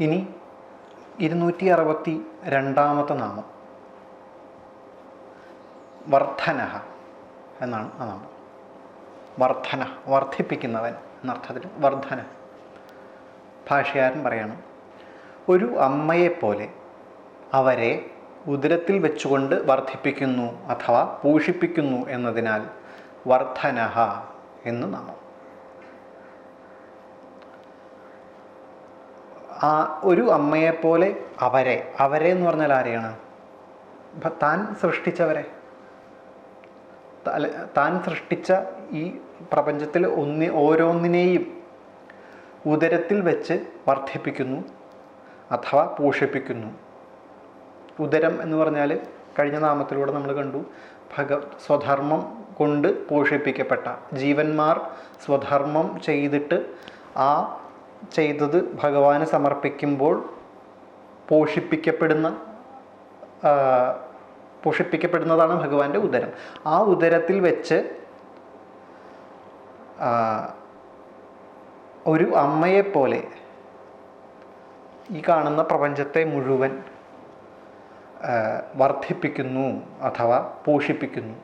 ഇനി ഇരുന്നൂറ്റി അറുപത്തി രണ്ടാമത്തെ നാമം. വർദ്ധനഹ എന്നാണ് ആ നാമം. വർധന വർദ്ധിപ്പിക്കുന്നവൻ എന്നർത്ഥത്തിൽ വർധന ഭാഷകാരൻ പറയാണ് ഒരു അമ്മയെപ്പോലെ അവരെ ഉദരത്തിൽ വെച്ചുകൊണ്ട് വർദ്ധിപ്പിക്കുന്നു അഥവാ പോഷിപ്പിക്കുന്നു എന്നതിനാൽ വർധന എന്ന് നാമം. ആ ഒരു അമ്മയെപ്പോലെ അവരെ അവരെ എന്ന് പറഞ്ഞാൽ ആരെയാണ്? താൻ സൃഷ്ടിച്ചവരെ. താൻ സൃഷ്ടിച്ച ഈ പ്രപഞ്ചത്തിൽ ഒന്നി ഓരോന്നിനെയും ഉദരത്തിൽ വെച്ച് വർദ്ധിപ്പിക്കുന്നു അഥവാ പോഷിപ്പിക്കുന്നു. ഉദരം എന്ന് പറഞ്ഞാൽ കഴിഞ്ഞ നാമത്തിലൂടെ നമ്മൾ കണ്ടു ഭഗ സ്വധർമ്മം കൊണ്ട് പോഷിപ്പിക്കപ്പെട്ട ജീവന്മാർ സ്വധർമ്മം ചെയ്തിട്ട് ആ ചെയ്തത് ഭഗവാന് സമർപ്പിക്കുമ്പോൾ പോഷിപ്പിക്കപ്പെടുന്ന പോഷിപ്പിക്കപ്പെടുന്നതാണ് ഭഗവാന്റെ ഉദരം. ആ ഉദരത്തിൽ വെച്ച് ഒരു അമ്മയെപ്പോലെ ഈ കാണുന്ന പ്രപഞ്ചത്തെ മുഴുവൻ വർദ്ധിപ്പിക്കുന്നു അഥവാ പോഷിപ്പിക്കുന്നു.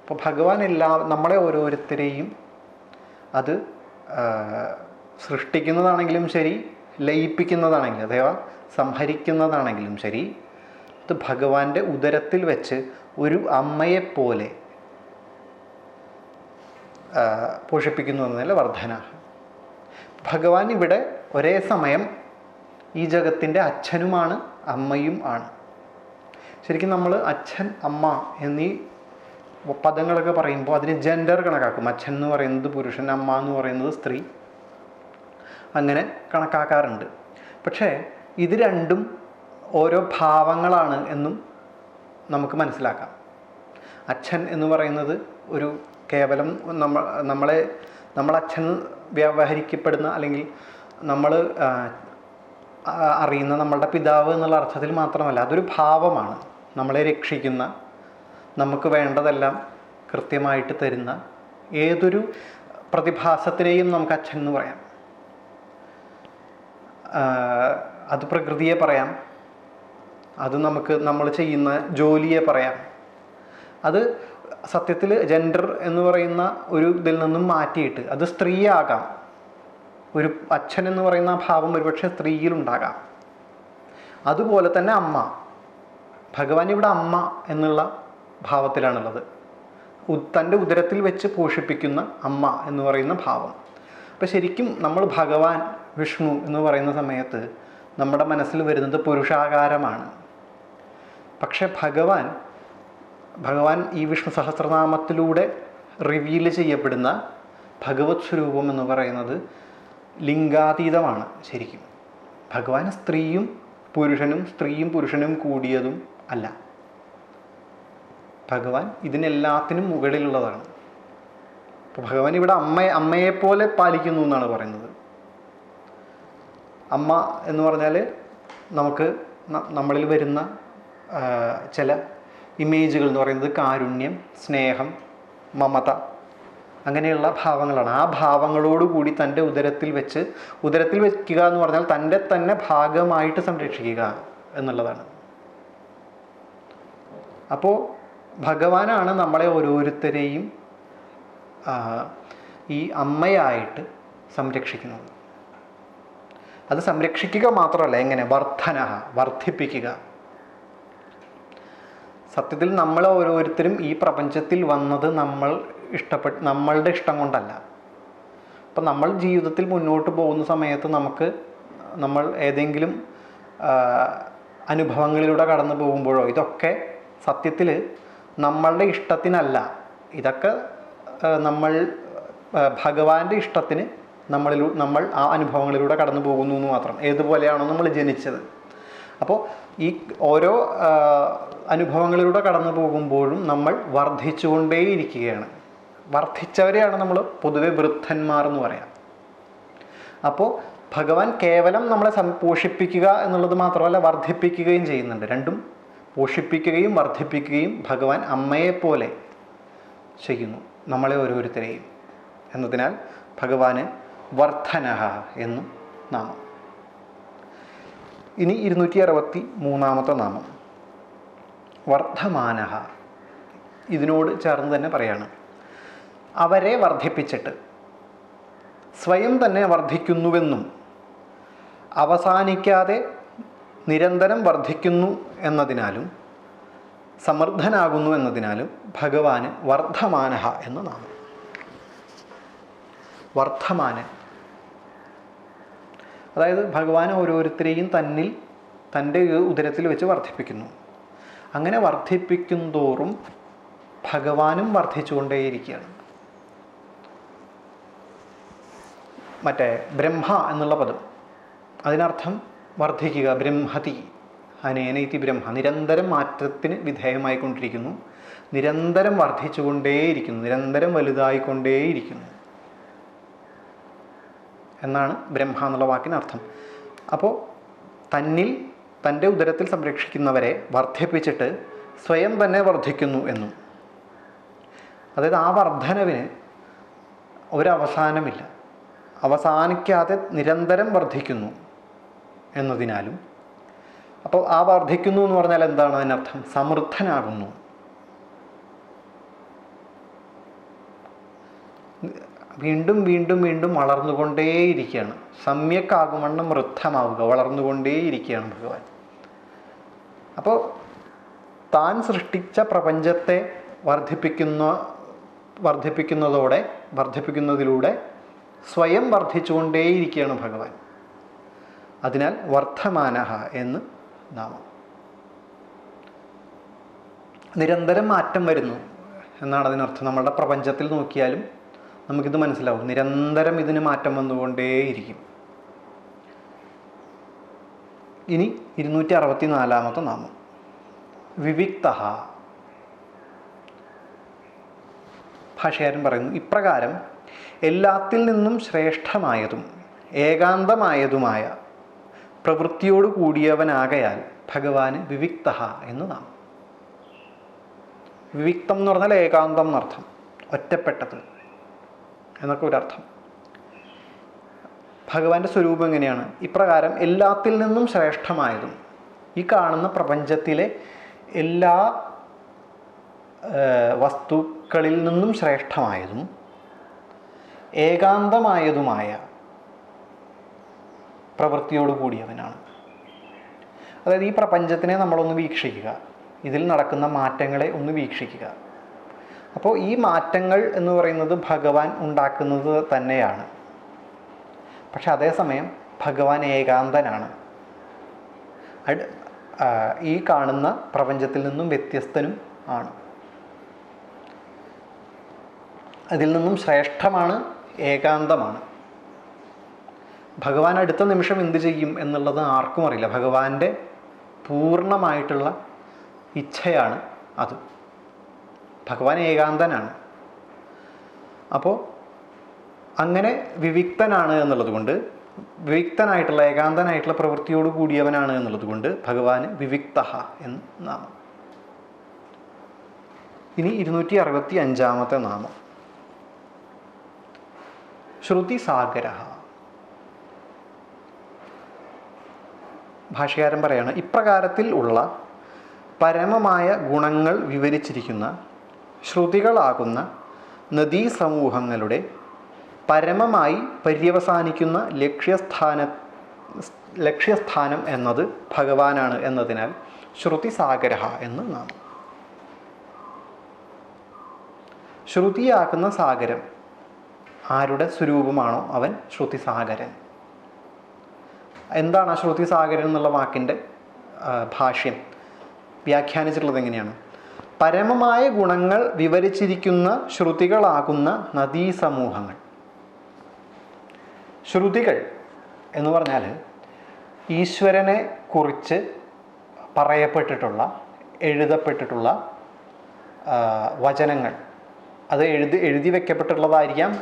അപ്പോൾ ഭഗവാൻ എല്ലാ നമ്മളെ ഓരോരുത്തരെയും അത് സൃഷ്ടിക്കുന്നതാണെങ്കിലും ശരി ലയിപ്പിക്കുന്നതാണെങ്കിലും അഥവാ സംഹരിക്കുന്നതാണെങ്കിലും ശരി അത് ഭഗവാന്റെ ഉദരത്തിൽ വെച്ച് ഒരു അമ്മയെപ്പോലെ പോഷിപ്പിക്കുന്നു എന്നതിൽ വർധന. ഭഗവാൻ ഇവിടെ ഒരേ സമയം ഈ ജഗത്തിന്റെ അച്ഛനുമാണ് അമ്മയും ആണ്. ശരിക്കും നമ്മൾ അച്ഛൻ അമ്മ എന്നീ പദങ്ങളൊക്കെ പറയുമ്പോൾ അതിന് ജെൻഡർ കണക്കാക്കും. അച്ഛൻ എന്ന് പറയുന്നത് പുരുഷൻ അമ്മ എന്ന് പറയുന്നത് സ്ത്രീ. അങ്ങനെ കണക്കാക്കാറുണ്ട്. പക്ഷേ ഇത് രണ്ടും ഓരോ ഭാവങ്ങളാണ് എന്നും നമുക്ക് മനസ്സിലാക്കാം. അച്ഛൻ എന്ന് പറയുന്നത് ഒരു കേവലം നമ്മ നമ്മളെ നമ്മളച്ഛൻ വ്യവഹരിക്കപ്പെടുന്ന അല്ലെങ്കിൽ നമ്മൾ അറിയുന്ന നമ്മളുടെ പിതാവ് എന്നുള്ള അർത്ഥത്തിൽ മാത്രമല്ല അതൊരു ഭാവമാണ്. നമ്മളെ രക്ഷിക്കുന്ന നമുക്ക് വേണ്ടതെല്ലാം കൃത്യമായിട്ട് തരുന്ന ഏതൊരു പ്രതിഭാസത്തിനെയും നമുക്ക് അച്ഛൻ എന്ന് പറയാം. അത് പ്രകൃതിയെ പറയാം. അത് നമുക്ക് നമ്മൾ ചെയ്യുന്ന ജോലിയെ പറയാം. അത് സത്യത്തിൽ ജെൻഡർ എന്ന് പറയുന്ന ഒരു ഇതിൽ നിന്നും മാറ്റിയിട്ട് അത് സ്ത്രീയാകാം. ഒരു അച്ഛൻ എന്ന് പറയുന്ന ഭാവം ഒരുപക്ഷെ സ്ത്രീയിലുണ്ടാകാം അതുപോലെ തന്നെ അമ്മ. ഭഗവാൻ ഇവിടെ അമ്മ എന്നുള്ള ഭാവത്തിലാണുള്ളത്. തന്റെ ഉദരത്തിൽ വെച്ച് പോഷിപ്പിക്കുന്ന അമ്മ എന്ന് പറയുന്ന ഭാവം. അപ്പം ശരിക്കും നമ്മൾ ഭഗവാൻ വിഷ്ണു എന്ന് പറയുന്ന സമയത്ത് നമ്മുടെ മനസ്സിൽ വരുന്നത് പുരുഷാകാരമാണ്. പക്ഷേ ഭഗവാൻ ഭഗവാൻ ഈ വിഷ്ണു സഹസ്രനാമത്തിലൂടെ റിവീൽ ചെയ്യപ്പെടുന്ന ഭഗവത് സ്വരൂപം എന്ന് പറയുന്നത് ലിംഗാതീതമാണ് ശരിക്കും. ഭഗവാൻ സ്ത്രീയും പുരുഷനും സ്ത്രീയും പുരുഷനും കൂടിയതും അല്ല. ഭഗവാൻ ഇതിനെല്ലാത്തിനും മുകളിലുള്ളതാണ്. അപ്പോൾ ഭഗവാൻ ഇവിടെ അമ്മയെ അമ്മയെപ്പോലെ പാലിക്കുന്നു എന്നാണ് പറയുന്നത്. അമ്മ എന്ന് പറഞ്ഞാൽ നമുക്ക് നമ്മളിൽ വരുന്ന ചില ഇമേജുകൾ എന്ന് പറയുന്നത് കാരുണ്യം സ്നേഹം മമത അങ്ങനെയുള്ള ഭാവങ്ങളാണ്. ആ ഭാവങ്ങളോട് കൂടി തന്റെ ഉദരത്തിൽ വെച്ച് ഉദരത്തിൽ വയ്ക്കുക എന്ന് പറഞ്ഞാൽ തന്റെ തന്നെ ഭാഗമായിട്ട് സംരക്ഷിക്കുക എന്നുള്ളതാണ്. അപ്പോൾ ഭഗവാനാണ് നമ്മളെ ഓരോരുത്തരെയും ഈ അമ്മയായിട്ട് സംരക്ഷിക്കുന്നത് അത് സംരക്ഷിക്കുക മാത്രമല്ല എങ്ങനെ? വർധന വർദ്ധിപ്പിക്കുക. സത്യത്തിൽ നമ്മൾ ഓരോരുത്തരും ഈ പ്രപഞ്ചത്തിൽ വന്നത് നമ്മൾ ഇഷ്ടപ്പെട്ട് നമ്മളുടെ ഇഷ്ടം കൊണ്ടല്ല. അപ്പം നമ്മൾ ജീവിതത്തിൽ മുന്നോട്ട് പോകുന്ന സമയത്ത് നമുക്ക് നമ്മൾ ഏതെങ്കിലും അനുഭവങ്ങളിലൂടെ കടന്നു പോകുമ്പോഴോ ഇതൊക്കെ സത്യത്തിൽ നമ്മളുടെ ഇഷ്ടത്തിനല്ല. ഇതൊക്കെ നമ്മൾ ഭഗവാന്റെ ഇഷ്ടത്തിന് നമ്മളിലൂ നമ്മൾ ആ അനുഭവങ്ങളിലൂടെ കടന്നു പോകുന്നു എന്ന് മാത്രം. ഏതുപോലെയാണോ നമ്മൾ ജനിച്ചത്. അപ്പോൾ ഈ ഓരോ അനുഭവങ്ങളിലൂടെ കടന്നു പോകുമ്പോഴും നമ്മൾ വർദ്ധിച്ചുകൊണ്ടേയിരിക്കുകയാണ്. വർദ്ധിച്ചവരെയാണ് നമ്മൾ പൊതുവെ വൃദ്ധന്മാർ എന്ന് പറയാം. അപ്പോൾ ഭഗവാൻ കേവലം നമ്മളെ പോഷിപ്പിക്കുക എന്നുള്ളത് മാത്രമല്ല വർദ്ധിപ്പിക്കുകയും ചെയ്യുന്നുണ്ട്. രണ്ടും പോഷിപ്പിക്കുകയും വർദ്ധിപ്പിക്കുകയും ഭഗവാൻ അമ്മയെപ്പോലെ ചെയ്യുന്നു. നമ്മളെ ഓരോരുത്തരെയും എന്നതിനാൽ ഭഗവാന് വർദ്ധനഹ എന്നും നാമം. ഇനി ഇരുന്നൂറ്റി അറുപത്തി മൂന്നാമത്തെ നാമം. വർദ്ധമാനഹ. ഇതിനോട് ചേർന്ന് തന്നെ പറയാണ്. അവരെ വർദ്ധിപ്പിച്ചിട്ട് സ്വയം തന്നെ വർദ്ധിക്കുന്നുവെന്നും അവസാനിക്കാതെ നിരന്തരം വർദ്ധിക്കുന്നു എന്നതിനാലും സമൃദ്ധനാകുന്നു എന്നതിനാലും ഭഗവാന് വർദ്ധമാനഹ എന്ന് നാമം. വർദ്ധമാനൻ അതായത് ഭഗവാൻ ഓരോരുത്തരെയും തന്നിൽ തന്റെ ഉദരത്തിൽ വെച്ച് വർദ്ധിപ്പിക്കുന്നു. അങ്ങനെ വർദ്ധിപ്പിക്കും തോറും ഭഗവാനും വർദ്ധിച്ചുകൊണ്ടേയിരിക്കുകയാണ്. മറ്റേ ബ്രഹ്മ എന്നുള്ള പദം. അതിനർത്ഥം വർദ്ധിക്കുക ബ്രഹ്മതി. അനേനൈതി ബ്രഹ്മ. നിരന്തരം മാറ്റത്തിന് വിധേയമായിക്കൊണ്ടിരിക്കുന്നു. നിരന്തരം വർദ്ധിച്ചുകൊണ്ടേയിരിക്കുന്നു. നിരന്തരം വലുതായിക്കൊണ്ടേയിരിക്കുന്നു. എന്നാണ് ബ്രഹ്മ എന്നുള്ള വാക്കിന് അർത്ഥം. അപ്പോൾ തന്നിൽ തന്റെ ഉദരത്തിൽ സംരക്ഷിക്കുന്നവരെ വർദ്ധിപ്പിച്ചിട്ട് സ്വയം തന്നെ വർദ്ധിക്കുന്നു എന്നും. അതായത് ആ വർധനവിന് ഒരവസാനമില്ല. അവസാനിക്കാതെ നിരന്തരം വർദ്ധിക്കുന്നു എന്നതിനാലും അപ്പോൾ ആ വർദ്ധിക്കുന്നു എന്ന് പറഞ്ഞാൽ എന്താണ് അതിനർത്ഥം? സമൃദ്ധനാകുന്നു. വീണ്ടും വീണ്ടും വീണ്ടും വളർന്നുകൊണ്ടേയിരിക്കുകയാണ്. സമ്യക്കാകുമണ്ണം വൃദ്ധമാവുക വളർന്നുകൊണ്ടേയിരിക്കുകയാണ് ഭഗവാൻ. അപ്പോൾ താൻ സൃഷ്ടിച്ച പ്രപഞ്ചത്തെ വർദ്ധിപ്പിക്കുന്ന വർദ്ധിപ്പിക്കുന്നതോടെ വർദ്ധിപ്പിക്കുന്നതിലൂടെ സ്വയം വർദ്ധിച്ചുകൊണ്ടേയിരിക്കുകയാണ് ഭഗവാൻ. അതിനാൽ വർദ്ധമാനഹ എന്ന് നാമം നിരന്തരം മാറ്റം വരുന്നു എന്നാണ് അതിനർത്ഥം. നമ്മളുടെ പ്രപഞ്ചത്തിൽ നോക്കിയാലും നമുക്കിത് മനസ്സിലാവും. നിരന്തരം ഇതിന് മാറ്റം വന്നുകൊണ്ടേയിരിക്കും. ഇനി ഇരുന്നൂറ്റി അറുപത്തി നാലാമത്തെ നാമം. വിവിക്ത ഭാഷകാരൻ പറയുന്നു ഇപ്രകാരം എല്ലാത്തിൽ നിന്നും ശ്രേഷ്ഠമായതും ഏകാന്തമായതുമായ പ്രവൃത്തിയോട് കൂടിയവനാകയാൽ ഭഗവാന് വിവിക്ത നാം വിവിക്തം എന്ന് പറഞ്ഞാൽ ഏകാന്തം എന്നർത്ഥം ഒറ്റപ്പെട്ടത് എന്നൊക്കെ ഒരർത്ഥം ഭഗവാന്റെ സ്വരൂപം എങ്ങനെയാണ്? ഇപ്രകാരം എല്ലാത്തിൽ നിന്നും ശ്രേഷ്ഠമായതും ഈ കാണുന്ന പ്രപഞ്ചത്തിലെ എല്ലാ വസ്തുക്കളിൽ നിന്നും ശ്രേഷ്ഠമായതും ഏകാന്തമായതുമായ പ്രവൃത്തിയോട് കൂടിയവനാണ് അതായത് ഈ പ്രപഞ്ചത്തിനെ നമ്മളൊന്ന് വീക്ഷിക്കുക. ഇതിൽ നടക്കുന്ന മാറ്റങ്ങളെ ഒന്ന് വീക്ഷിക്കുക. അപ്പോൾ ഈ മാറ്റങ്ങൾ എന്ന് പറയുന്നത് ഭഗവാൻ ഉണ്ടാക്കുന്നത് തന്നെയാണ്. പക്ഷെ അതേസമയം ഭഗവാൻ ഏകാന്തനാണ്. ഈ കാണുന്ന പ്രപഞ്ചത്തിൽ നിന്നും വ്യത്യസ്തനും ആണ്. അതിൽ നിന്നും ശ്രേഷ്ഠമാണ് ഏകാന്തമാണ്. ഭഗവാൻ അടുത്ത നിമിഷം എന്ത് ചെയ്യും എന്നുള്ളത് ആർക്കും അറിയില്ല. ഭഗവാന്റെ പൂർണമായിട്ടുള്ള ഇച്ഛയാണ് അത്. ഭഗവാൻ ഏകാന്തനാണ്. അപ്പോൾ അങ്ങനെ വിവിക്തനാണ് എന്നുള്ളത് കൊണ്ട് വിവിക്തനായിട്ടുള്ള ഏകാന്തനായിട്ടുള്ള പ്രവൃത്തിയോട് കൂടിയവനാണ് എന്നുള്ളത് കൊണ്ട് ഭഗവാന് വിവിക്ത എന്ന് നാമം. ഇനി ഇരുന്നൂറ്റി അറുപത്തി അഞ്ചാമത്തെ നാമം. ശ്രുതി സാഗര ഭാഷകാരൻ പറയാണ് ഇപ്രകാരത്തിൽ ഉള്ള പരമമായ ഗുണങ്ങൾ വിവരിച്ചിരിക്കുന്ന ശ്രുതികളാകുന്ന നദീ സമൂഹങ്ങളുടെ പരമമായി പര്യവസാനിക്കുന്ന ലക്ഷ്യസ്ഥാന ലക്ഷ്യസ്ഥാനം എന്നത് ഭഗവാനാണ് എന്നതിനാൽ ശ്രുതി സാഗര എന്ന് നാം ശ്രുതിയാക്കുന്ന സാഗരം ആരുടെ സ്വരൂപമാണോ അവൻ ശ്രുതി സാഗരൻ എന്താണ് ശ്രുതി സാഗരൻ എന്നുള്ള വാക്കിന്റെ ഭാഷ്യം? വ്യാഖ്യാനിച്ചിട്ടുള്ളത് എങ്ങനെയാണ്? പരമമായ ഗുണങ്ങൾ വിവരിച്ചിരിക്കുന്ന ശ്രുതികളാകുന്ന നദീ സമൂഹങ്ങൾ ശ്രുതികൾ എന്ന് പറഞ്ഞാൽ ഈശ്വരനെ കുറിച്ച് പറയപ്പെട്ടിട്ടുള്ള എഴുതപ്പെട്ടിട്ടുള്ള വചനങ്ങൾ. അത് എഴുതി എഴുതി വെക്കപ്പെട്ടിട്ടുള്ളതായിരിക്കാം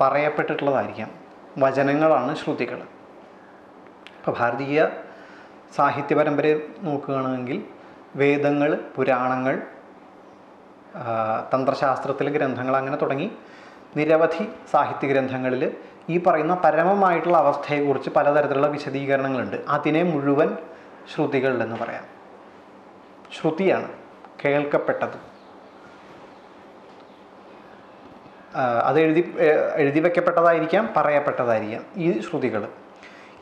പറയപ്പെട്ടിട്ടുള്ളതായിരിക്കാം. വചനങ്ങളാണ് ശ്രുതികൾ. ഇപ്പോൾ ഭാരതീയ സാഹിത്യ പരമ്പര നോക്കുകയാണെങ്കിൽ വേദങ്ങൾ പുരാണങ്ങൾ തന്ത്രശാസ്ത്രത്തിലെ ഗ്രന്ഥങ്ങൾ അങ്ങനെ തുടങ്ങി നിരവധി സാഹിത്യ ഗ്രന്ഥങ്ങളിൽ ഈ പറയുന്ന പരമമായിട്ടുള്ള അവസ്ഥയെക്കുറിച്ച് പലതരത്തിലുള്ള വിശദീകരണങ്ങളുണ്ട്. അതിനെ മുഴുവൻ ശ്രുതികൾ എന്ന് പറയാം. ശ്രുതിയാണ് കേൾക്കപ്പെട്ടത്. അത് എഴുതി എഴുതി വെക്കപ്പെട്ടതായിരിക്കാം പറയപ്പെട്ടതായിരിക്കാം ഈ ശ്രുതികൾ.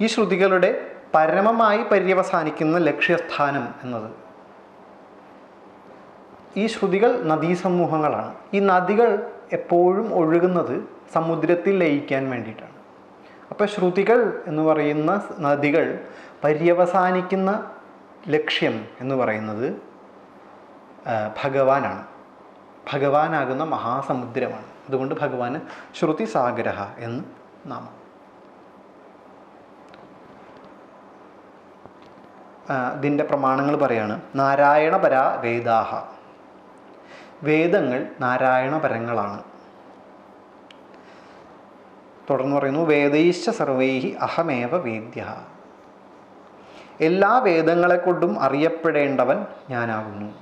ഈ ശ്രുതികളുടെ പരമമായി പര്യവസാനിക്കുന്ന ലക്ഷ്യസ്ഥാനം എന്നത്. ഈ ശ്രുതികൾ നദീസമൂഹങ്ങളാണ്. ഈ നദികൾ എപ്പോഴും ഒഴുകുന്നത് സമുദ്രത്തിൽ ലയിക്കാൻ വേണ്ടിയിട്ടാണ്. അപ്പോൾ ശ്രുതികൾ എന്ന് പറയുന്ന നദികൾ പര്യവസാനിക്കുന്ന ലക്ഷ്യം എന്ന് പറയുന്നത് ഭഗവാനാണ്. ഭഗവാനാകുന്ന മഹാസമുദ്രമാണ്. അതുകൊണ്ട് ഭഗവാന് ശ്രുതി സാഗരഹ എന്ന് നാമം. ഇതിന്റെ പ്രമാണങ്ങൾ പറയാണ്. നാരായണപര വേദാഹ. വേദങ്ങൾ നാരായണപരങ്ങളാണ്. തുടർന്ന് പറയുന്നു വേദൈശ്ച സർവൈഹി അഹമേവ വേദ്യ. എല്ലാ വേദങ്ങളെ കൊണ്ടും അറിയപ്പെടേണ്ടവൻ ഞാനാകുന്നു.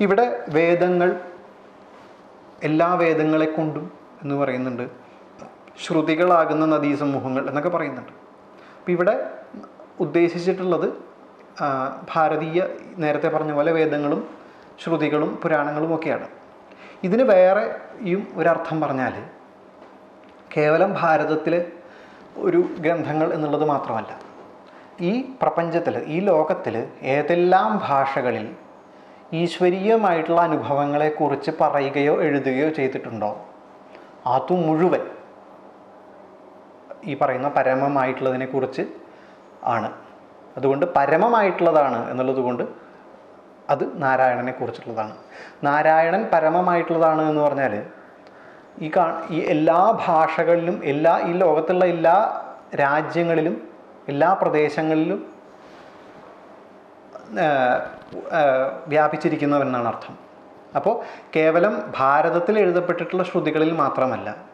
ഇവിടെ വേദങ്ങൾ എല്ലാ വേദങ്ങളെ കൊണ്ടും എന്ന് പറയുന്നുണ്ട്. ശ്രുതികളാകുന്ന നദീസമൂഹങ്ങൾ എന്നൊക്കെ പറയുന്നുണ്ട്. അപ്പം ഇവിടെ ഉദ്ദേശിച്ചിട്ടുള്ളത് ഭാരതീയ നേരത്തെ പറഞ്ഞ പോലെ വേദങ്ങളും ശ്രുതികളും പുരാണങ്ങളും ഒക്കെയാണ്. ഇതിന് വേറെയും ഒരർത്ഥം പറഞ്ഞാൽ കേവലം ഭാരതത്തിലെ ഒരു ഗ്രന്ഥങ്ങൾ എന്നുള്ളത് മാത്രമല്ല ഈ പ്രപഞ്ചത്തിൽ ഈ ലോകത്തിൽ ഏതെല്ലാം ഭാഷകളിൽ ഈശ്വരീയമായിട്ടുള്ള അനുഭവങ്ങളെക്കുറിച്ച് പറയുകയോ എഴുതുകയോ ചെയ്തിട്ടുണ്ടോ അത് മുഴുവൻ ഈ പറയുന്ന പരമമായിട്ടുള്ളതിനെ കുറിച്ച് ആണ്. അതുകൊണ്ട് പരമമായിട്ടുള്ളതാണ് എന്നുള്ളത് കൊണ്ട് അത് നാരായണനെ കുറിച്ചുള്ളതാണ്. നാരായണൻ പരമമായിട്ടുള്ളതാണ് എന്ന് പറഞ്ഞാൽ ഈ കാ ഈ എല്ലാ ഭാഷകളിലും എല്ലാ ഈ ലോകത്തുള്ള എല്ലാ രാജ്യങ്ങളിലും എല്ലാ പ്രദേശങ്ങളിലും വ്യാപിച്ചിരിക്കുന്നവെന്നാണ് അർത്ഥം. അപ്പോൾ കേവലം ഭാരതത്തിൽ എഴുതപ്പെട്ടിട്ടുള്ള ശ്രുതികളിൽ മാത്രമല്ല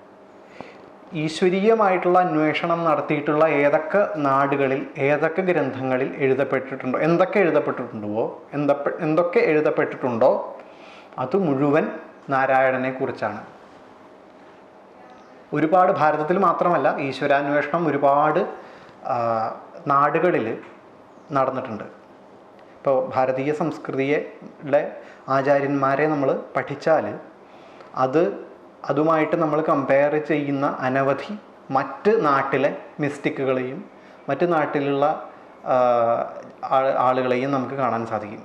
ഈശ്വരീയമായിട്ടുള്ള അന്വേഷണം നടത്തിയിട്ടുള്ള ഏതൊക്കെ നാടുകളിൽ ഏതൊക്കെ ഗ്രന്ഥങ്ങളിൽ എഴുതപ്പെട്ടിട്ടുണ്ടോ എന്തൊക്കെ എഴുതപ്പെട്ടിട്ടുണ്ടോ എന്തപ്പെ എന്തൊക്കെ എഴുതപ്പെട്ടിട്ടുണ്ടോ അത് മുഴുവൻ നാരായണനെ കുറിച്ചാണ്. ഒരുപാട് ഭാരതത്തിൽ മാത്രമല്ല ഈശ്വരാന്വേഷണം ഒരുപാട് നാടുകളിൽ നടന്നിട്ടുണ്ട്. ഇപ്പോൾ ഭാരതീയ സംസ്കൃതിയുടെ ആചാര്യന്മാരെ നമ്മൾ പഠിച്ചാൽ അത് അതുമായിട്ട് നമ്മൾ കമ്പയർ ചെയ്യുന്ന അനവധി മറ്റ് നാട്ടിലെ മിസ്റ്റിക്കുകളെയും മറ്റ് നാട്ടിലുള്ള ആളുകളെയും നമുക്ക് കാണാൻ സാധിക്കും.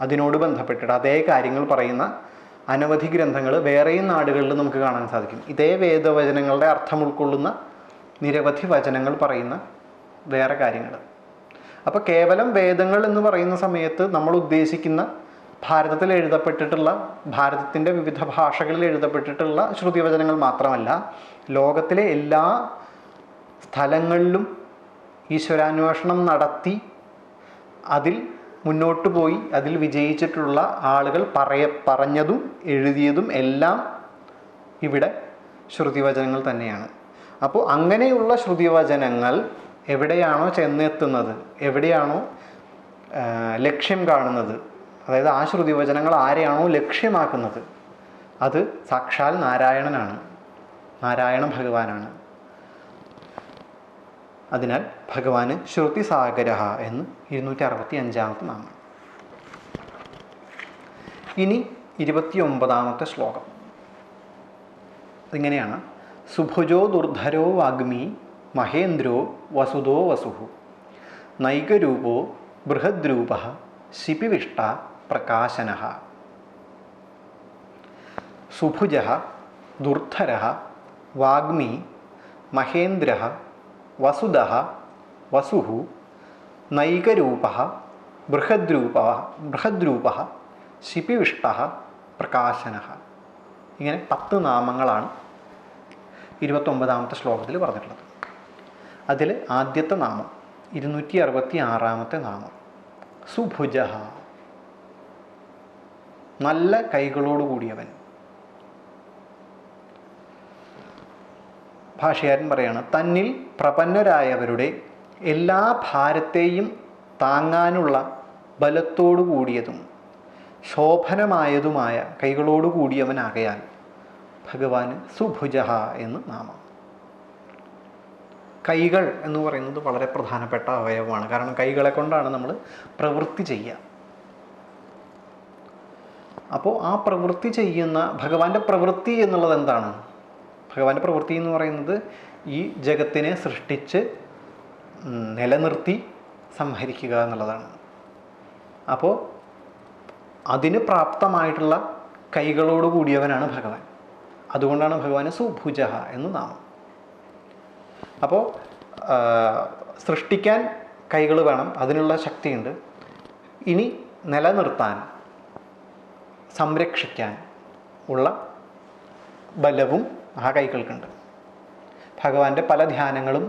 അതിനോട് ബന്ധപ്പെട്ടിട്ട് അതേ കാര്യങ്ങൾ പറയുന്ന അനവധി ഗ്രന്ഥങ്ങൾ വേറെയും നാടുകളിൽ നമുക്ക് കാണാൻ സാധിക്കും. ഇതേ വേദവചനങ്ങളുടെ അർത്ഥം ഉൾക്കൊള്ളുന്ന നിരവധി വചനങ്ങൾ പറയുന്ന വേറെ കാര്യങ്ങൾ. അപ്പോൾ കേവലം വേദങ്ങൾ എന്ന് പറയുന്ന സമയത്ത് നമ്മൾ ഉദ്ദേശിക്കുന്ന ഭാരതത്തിൽ എഴുതപ്പെട്ടിട്ടുള്ള ഭാരതത്തിന്റെ വിവിധ ഭാഷകളിൽ എഴുതപ്പെട്ടിട്ടുള്ള ശ്രുതിവചനങ്ങൾ മാത്രമല്ല ലോകത്തിലെ എല്ലാ സ്ഥലങ്ങളിലും ഈശ്വരാന്വേഷണം നടത്തി അതിൽ മുന്നോട്ട് പോയി അതിൽ വിജയിച്ചിട്ടുള്ള ആളുകൾ പറയ പറഞ്ഞതും എഴുതിയതും എല്ലാം ഇവിടെ ശ്രുതിവചനങ്ങൾ തന്നെയാണ്. അപ്പോൾ അങ്ങനെയുള്ള ശ്രുതിവചനങ്ങൾ എവിടെയാണോ ചെന്നെത്തുന്നത് എവിടെയാണോ ലക്ഷ്യം കാണുന്നത് അതായത് ആ ശ്രുതിവചനങ്ങൾ ആരെയാണോ ലക്ഷ്യമാക്കുന്നത്? അത് സാക്ഷാൽ നാരായണനാണ്. നാരായണ ഭഗവാനാണ്. അതിനാൽ ഭഗവാന് ശ്രുതി സാഗര എന്ന് ഇരുന്നൂറ്റി അറുപത്തി അഞ്ചാമത്തെ നാമം. ഇനി ഇരുപത്തി ഒമ്പതാമത്തെ ശ്ലോകം. ഇങ്ങനെയാണ് സുഭുജോ ദുർധരോ വാഗ്മി മഹേന്ദ്രോ വസുതോ വസുഹു. നൈകരൂപോ ബൃഹദ്രൂപ ശിപിവിഷ്ട പ്രകാശന സുഭുജ ദുർധര വാഗ്മി മഹേന്ദ്ര വസുദ വസു നൈകരൂപ ബൃഹദ്രൂപ ബൃഹദ്രൂപ ശിപിവിഷ്ട പ്രകാശന ഇങ്ങനെ പത്ത് നാമങ്ങളാണ് ഇരുപത്തൊമ്പതാമത്തെ ശ്ലോകത്തിൽ പറഞ്ഞിട്ടുള്ളത്. അതിൽ ആദ്യത്തെ നാമം ഇരുന്നൂറ്റി അറുപത്തി ആറാമത്തെ നാമം സുഭുജ നല്ല കൈകളോട് കൂടിയവൻ. ഭാഷകാരൻ പറയാണ് തന്നിൽ പ്രപന്നരായവരുടെ എല്ലാ ഭാരത്തെയും താങ്ങാനുള്ള ബലത്തോടു കൂടിയതും ശോഭനമായതുമായ കൈകളോട് കൂടിയവനാകയാൽ ഭഗവാന് സുഭുജഹ എന്ന് നാമം. കൈകൾ എന്ന് പറയുന്നത് വളരെ പ്രധാനപ്പെട്ട അവയവമാണ്. കാരണം കൈകളെ കൊണ്ടാണ് നമ്മൾ പ്രവൃത്തി ചെയ്യുക. അപ്പോൾ ആ പ്രവൃത്തി ചെയ്യുന്ന ഭഗവാന്റെ പ്രവൃത്തി എന്നുള്ളത് എന്താണ്? ഭഗവാന്റെ പ്രവൃത്തി എന്ന് പറയുന്നത് ഈ ജഗത്തിനെ സൃഷ്ടിച്ച് നിലനിർത്തി സംഹരിക്കുക എന്നുള്ളതാണ്. അപ്പോൾ അതിന് പ്രാപ്തമായിട്ടുള്ള കൈകളോട് കൂടിയവനാണ് ഭഗവാൻ. അതുകൊണ്ടാണ് ഭഗവാന് സുഭുജ എന്ന് നാമം. അപ്പോൾ സൃഷ്ടിക്കാൻ കൈകൾ വേണം അതിനുള്ള ശക്തിയുണ്ട്. ഇനി നിലനിർത്താൻ സംരക്ഷിക്കാൻ ഉള്ള ബലവും ആ കൈകൾക്കുണ്ട്. ഭഗവാന്റെ പല ധ്യാനങ്ങളും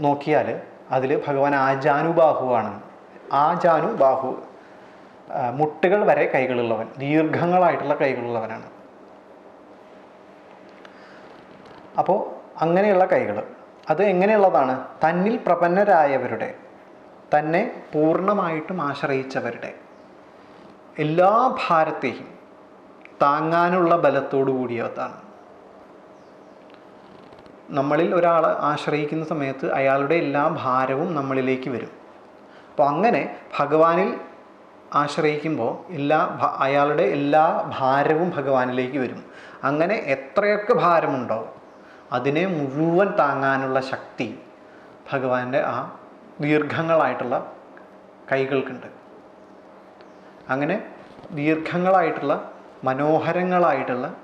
നോക്കിയാൽ അതിൽ ഭഗവാൻ ആജാനുബാഹുവാണ്. ആജാനുബാഹു മുട്ടുകൾ വരെ കൈകളുള്ളവൻ ദീർഘങ്ങളായിട്ടുള്ള കൈകളുള്ളവനാണ്. അപ്പോൾ അങ്ങനെയുള്ള കൈകൾ അത് എങ്ങനെയുള്ളതാണ്? തന്നിൽ പ്രപന്നരായവരുടെ തന്നെ പൂർണമായിട്ടും ആശ്രയിച്ചവരുടെ. എല്ലാ ഭാരത്തെയും താങ്ങാനുള്ള ബലത്തോടു കൂടിയതാണ് നമ്മളിൽ ഒരാൾ ആശ്രയിക്കുന്ന സമയത്ത് അയാളുടെ എല്ലാ ഭാരവും നമ്മളിലേക്ക് വരും. അപ്പോൾ അങ്ങനെ ഭഗവാനിൽ ആശ്രയിക്കുമ്പോൾ എല്ലാ അയാളുടെ എല്ലാ ഭാരവും ഭഗവാനിലേക്ക് വരും. അങ്ങനെ എത്രയൊക്കെ ഭാരമുണ്ടോ അതിനെ മുഴുവൻ താങ്ങാനുള്ള ശക്തി ഭഗവാന്റെ ആ ദീർഘങ്ങളായിട്ടുള്ള കൈകൾക്കുണ്ട്. അങ്ങനെ ദീർഘങ്ങളായിട്ടുള്ള മനോഹരങ്ങളായിട്ടുള്ള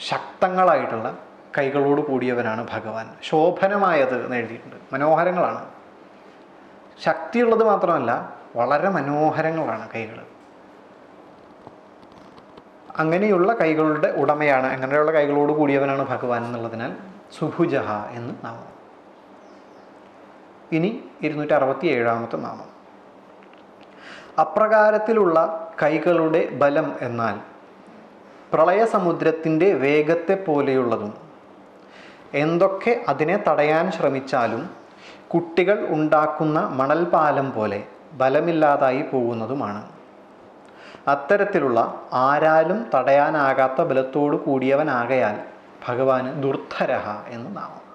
ശക്തങ്ങളായിട്ടുള്ള കൈകളോട് കൂടിയവനാണ് ഭഗവാൻ. ശോഭനമായത് എന്ന് എഴുതിയിട്ടുണ്ട്. മനോഹരങ്ങളാണ്. ശക്തിയുള്ളത് മാത്രമല്ല വളരെ മനോഹരങ്ങളാണ് കൈകൾ അങ്ങനെയുള്ള കൈകളുടെ ഉടമയാണ് അങ്ങനെയുള്ള കൈകളോട് കൂടിയവനാണ് ഭഗവാൻ എന്നുള്ളതിനാൽ സുഭുജഹ എന്ന് നാമം. ഇനി ഇരുന്നൂറ്റി അറുപത്തി ഏഴാമത്തെ നാമം. അപ്രകാരത്തിലുള്ള കൈകളുടെ ബലം എന്നാൽ പ്രളയസമുദ്രത്തിന്റെ വേഗത്തെ പോലെയുള്ളതും എന്തൊക്കെ അതിനെ തടയാൻ ശ്രമിച്ചാലും കുട്ടികൾ ഉണ്ടാക്കുന്ന മണൽപാലം പോലെ ബലമില്ലാതായി പോകുന്നതുമാണ്. അത്തരത്തിലുള്ള ആരാലും തടയാനാകാത്ത ബലത്തോടു കൂടിയവനാകയാൽ ഭഗവാന് ദുർധരഹ എന്ന് നാമം.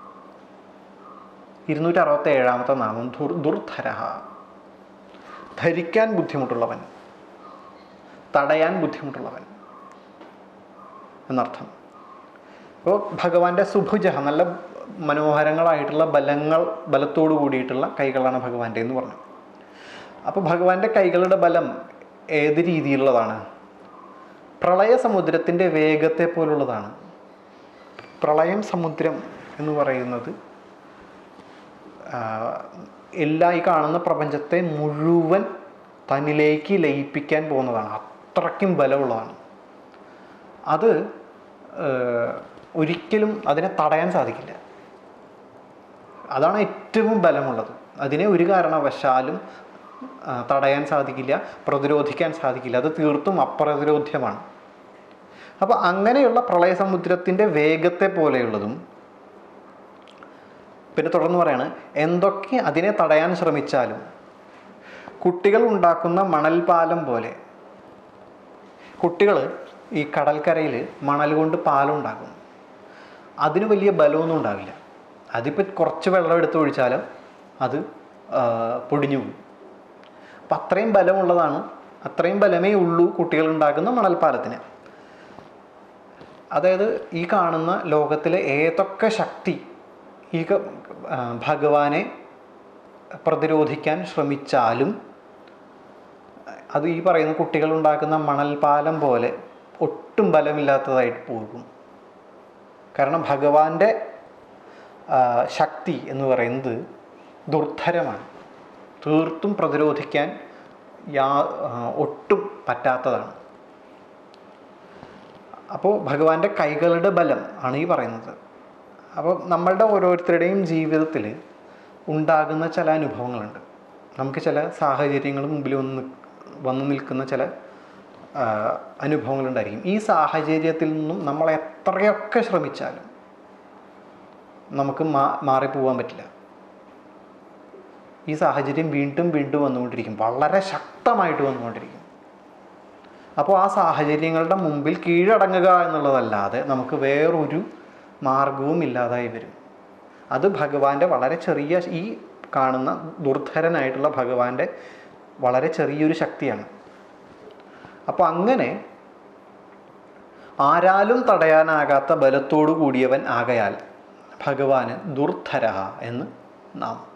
ഇരുന്നൂറ്റി അറുപത്തി ഏഴാമത്തെ നാമം ദുർ ദുർധരഹ. ധരിക്കാൻ ബുദ്ധിമുട്ടുള്ളവൻ. തടയാൻ ബുദ്ധിമുട്ടുള്ളവൻ. എന്നർത്ഥം. അപ്പോൾ ഭഗവാന്റെ സുഭുജഹ നല്ല മനോഹരങ്ങളായിട്ടുള്ള ബലങ്ങൾ ബലത്തോടു കൂടിയിട്ടുള്ള കൈകളാണ് ഭഗവാന്റെ എന്ന് പറഞ്ഞു അപ്പോൾ ഭഗവാന്റെ കൈകളുടെ ബലം ഏത് രീതിയിലുള്ളതാണ്? പ്രളയ സമുദ്രത്തിന്റെ വേഗത്തെ പോലുള്ളതാണ് പ്രളയം സമുദ്രം എന്ന് പറയുന്നത് എല്ലാ ഈ കാണുന്ന പ്രപഞ്ചത്തെ മുഴുവൻ തന്നിലേക്ക് ലയിപ്പിക്കാൻ പോകുന്നതാണ്. അത്രയ്ക്കും ബലമുള്ളതാണ്. അത് ഒരിക്കലും അതിനെ തടയാൻ സാധിക്കില്ല. അതാണ് ഏറ്റവും ബലമുള്ളത്. അതിനെ ഒരു കാരണവശാലും തടയാൻ സാധിക്കില്ല പ്രതിരോധിക്കാൻ സാധിക്കില്ല. അത് തീർത്തും അപ്രതിരോധ്യമാണ്. അപ്പോൾ അങ്ങനെയുള്ള പ്രളയസമുദ്രത്തിന്റെ വേഗത്തെ പോലെയുള്ളതും പിന്നെ തുടർന്ന് പറയാണ് എന്തൊക്കെ അതിനെ തടയാൻ ശ്രമിച്ചാലും കുട്ടികൾ ഉണ്ടാക്കുന്ന മണൽപാലം പോലെ. കുട്ടികൾ ഈ കടൽക്കരയിൽ മണൽ കൊണ്ട് പാലം ഉണ്ടാക്കും അതിന് വലിയ ബലമൊന്നും ഉണ്ടാവില്ല. അതിപ്പോൾ കുറച്ച് വെള്ളം എടുത്ത് ഒഴിച്ചാലും അത് പൊടിഞ്ഞു പോകും. അപ്പം അത്രയും ബലമുള്ളതാണ് അത്രയും ബലമേ ഉള്ളൂ കുട്ടികൾ ഉണ്ടാക്കുന്ന മണൽപ്പാലത്തിന്. അതായത് ഈ കാണുന്ന ലോകത്തിലെ ഏതൊക്കെ ശക്തി ഈ ഭഗവാനെ പ്രതിരോധിക്കാൻ ശ്രമിച്ചാലും അത് ഈ പറയുന്ന കുട്ടികൾ ഉണ്ടാക്കുന്ന മണൽപ്പാലം പോലെ ഒട്ടും ബലമില്ലാത്തതായിട്ട് പോകും. കാരണം ഭഗവാന്റെ ശക്തി എന്ന് പറയുന്നത് ദുർധരമാണ്. തീർത്തും പ്രതിരോധിക്കാൻ യാ ഒട്ടും പറ്റാത്തതാണ്. അപ്പോൾ ഭഗവാന്റെ കൈകളുടെ ബലം ആണ് ഈ പറയുന്നത്. അപ്പോൾ നമ്മളുടെ ഓരോരുത്തരുടെയും ജീവിതത്തിൽ ഉണ്ടാകുന്ന ചില അനുഭവങ്ങളുണ്ട്. നമുക്ക് ചില സാഹചര്യങ്ങൾ മുമ്പിൽ വന്ന് വന്നു നിൽക്കുന്ന ചില അനുഭവങ്ങളുണ്ടായിരിക്കും. ഈ സാഹചര്യത്തിൽ നിന്നും നമ്മൾ എത്രയൊക്കെ ശ്രമിച്ചാലും നമുക്ക് മാ മാറിപ്പോവാൻ പറ്റില്ല. ഈ സാഹചര്യം വീണ്ടും വീണ്ടും വന്നുകൊണ്ടിരിക്കും. വളരെ ശക്തമായിട്ട് വന്നുകൊണ്ടിരിക്കും. അപ്പോൾ ആ സാഹചര്യങ്ങളുടെ മുമ്പിൽ കീഴടങ്ങുക എന്നുള്ളതല്ലാതെ നമുക്ക് വേറൊരു മാർഗവും ഇല്ലാതായി വരും. അത് ഭഗവാന്റെ വളരെ ചെറിയ ഈ കാണുന്ന ദുർധരനായിട്ടുള്ള ഭഗവാന്റെ വളരെ ചെറിയൊരു ശക്തിയാണ്. അപ്പോൾ അങ്ങനെ ആരാലും തടയാനാകാത്ത ബലത്തോടു കൂടിയവൻ ആകയാൽ ഭഗവാന് ദുർധര എന്ന് നാം